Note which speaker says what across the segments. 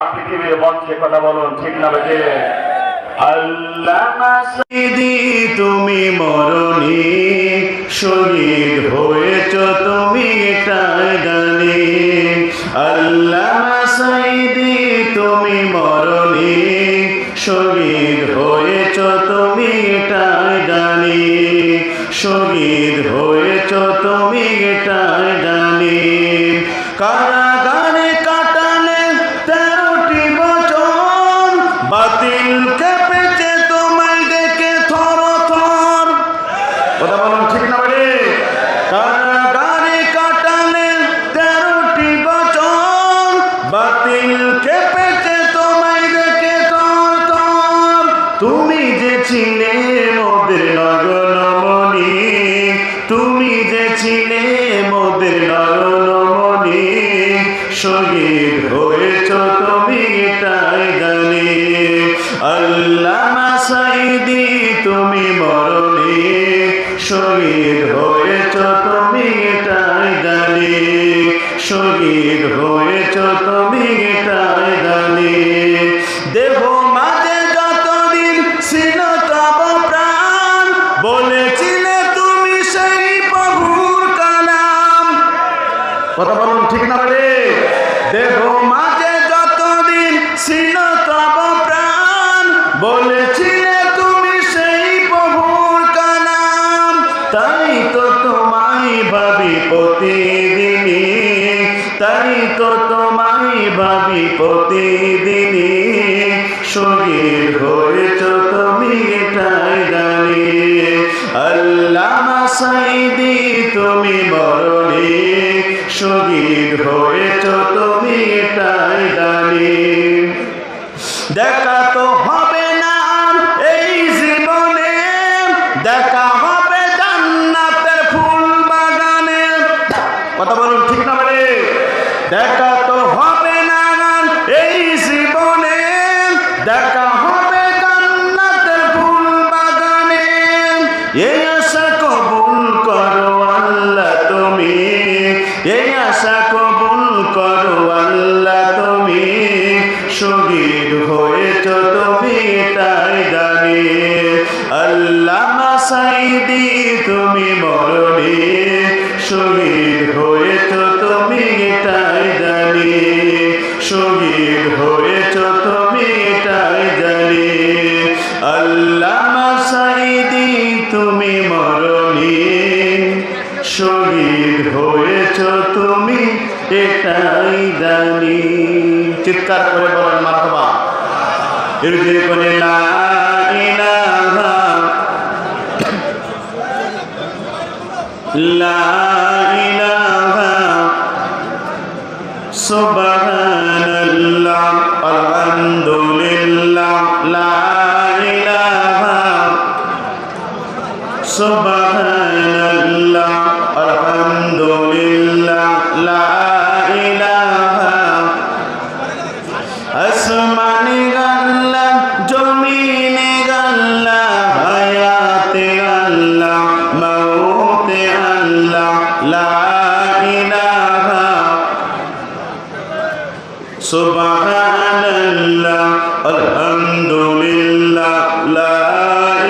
Speaker 1: পৃথিবীর মঞ্চে কথা বলুন, ঠিক না বেটে
Speaker 2: তুমি মরণি, শহীদ হয়েছ তুমি টাইগানি আল্লাহ সাইদি তুমি মরণি, শহীদ হয়েছ তুমি টাইগানি শহীদ হয়েছ তুমি টাইগানি কারাগারে ছিলে মোদের নগনমণি শহীদ ঠিক না বলে? দেহ মাঝে যতদিন ছিল তব প্রাণ বলেছিলে তুমি সেই প্রভুর কালাম। তাই তো তোমায় ভাবি প্রতিদিনই, তাই তো তোমায় ভাবি প্রতিদিনই। শহীদ হয়েছ তুমি এটাই জানি। আল্লাহ সাইদি তুমি মরণি। শহীদ হয়েছ তুমি এটাই জানি দেখা তো হবে সাইদি তুমি মরণি শহীদ হয়েছ তুমি তাই জানি। শহীদ হয়েছ তুমি জানি। সাইদি তুমি মরণি শহীদ হয়েছ তুমি এটাই জানি। চিৎকার করে বলেন মারহাবা। এরকম করে লা ইলাহা ইলাহা সুবহানাল্লাহ আলহামদুলিল্লাহ লা ইলাহা সুবহানাল্লাহ সুবহানাল্লাহ আলহামদুলিল্লাহ, লা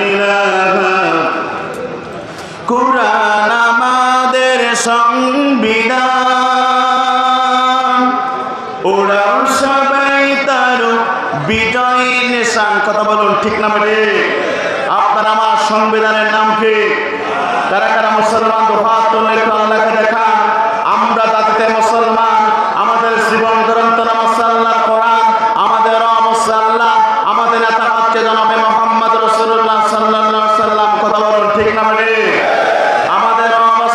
Speaker 2: ইলাহা। কোরআন আমাদের সংবিধান। ওরাও সবাই তার বিজয়ের নিশান। কথা বলুন, ঠিক না বেটে আপনার আমার সংবিধানের নাম কি? কারা কারা মুসলমান দোহাত একটু আল্লাহকে দেখান, আমরা তাতে মুসলমান আমাদের জীবন গ্রন্থ নাম হচ্ছে আল্লাহর কোরআন আমাদের রব হচ্ছে আল্লাহ আমাদের নেতা হচ্ছে জনাবে মোহাম্মদ রসুল্লাহ সাল্লাহ সাল্লাম কথা বলুন ঠিক না বেটে আমাদের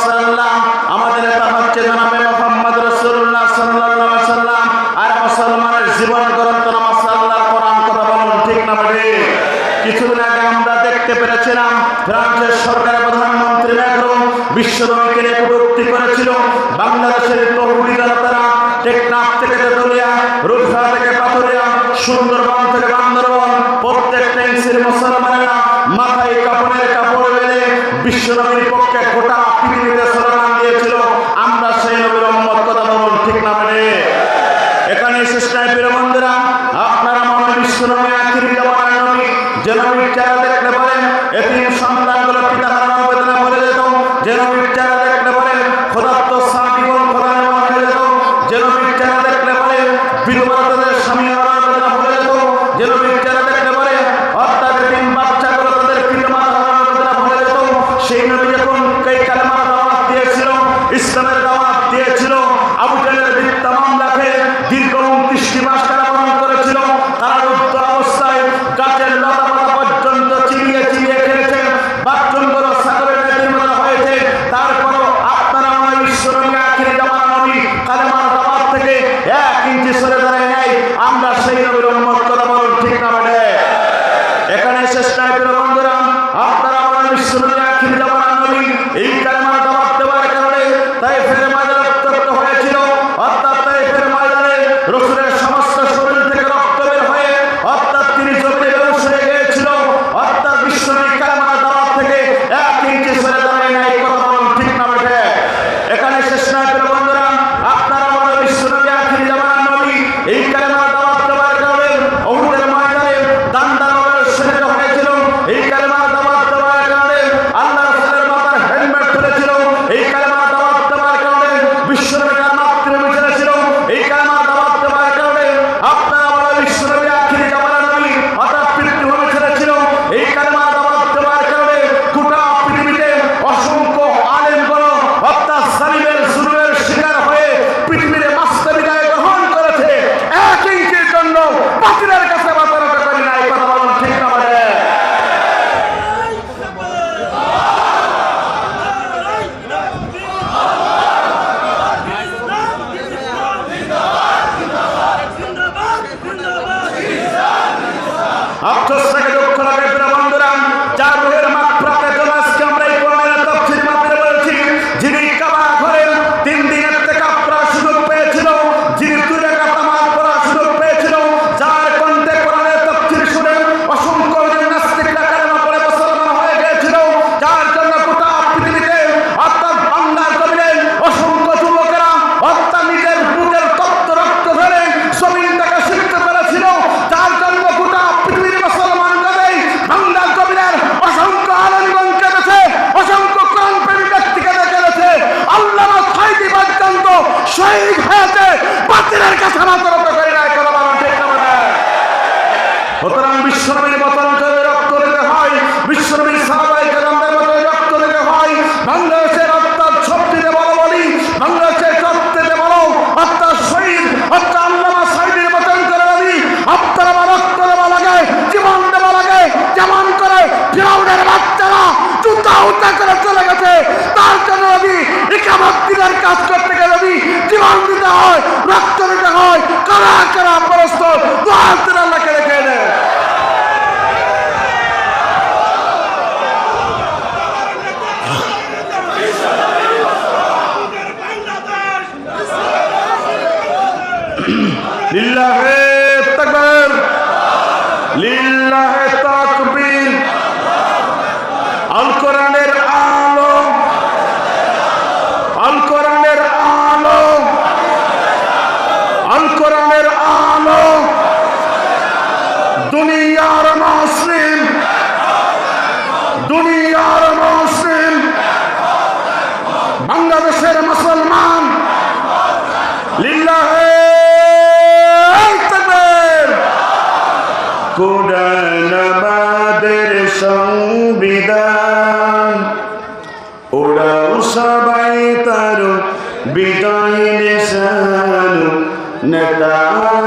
Speaker 2: সাল্লাম আমাদের নেতা হচ্ছে জনাবে মোহাম্মদ রসুল্লাহ সাল্লাহ সাল্লাম আর মুসলমানের জীবন গ্রন্থ নামাজ আল্লাহর কোরআন কথা বলুন ঠিক না বলে কিছুদিন আগে আমরা দেখতে পেরেছিলাম ফ্রান্সের সরকারের প্রধানমন্ত্রী ম্যাক্রো ব্যাংকের কটূক্তি করেছিল, বাংলাদেশের তহবিলি তারা টেকনাফ থেকে তেতুলিয়া রূপসা থেকে পাথরিয়া, সুন্দরবন থেকে বান্দরবন প্রত্যেকটা মশলা মুসলমানেরা মাথায় কাপড়ের কাপড় বেঁধে বিশ্ব ভিডিও বানাতে চেষ্টা করে বন্ধুরা আপনারা আমার বিশ্ববিদ্যালয় এই কারণে up to second হত্যা করে চলে গেছে। তার জন্য যদি ইকামত দিনের কাজ করতে গেলে যদি জীবন দিতে হয়, রক্ত দিতে হয়, কারা কারা পরস্ত দোয়ার দিন আল্লাহকে রেখে দেয় লিল্লাহে তাকবীর, লিল্লাহে আল কোরআনের আলো। দুনিয়ার মুসলিম দুনিয়ার মুসলিম বাংলাদেশের মুসলমান। লিল্লাহে কোরআন Allah.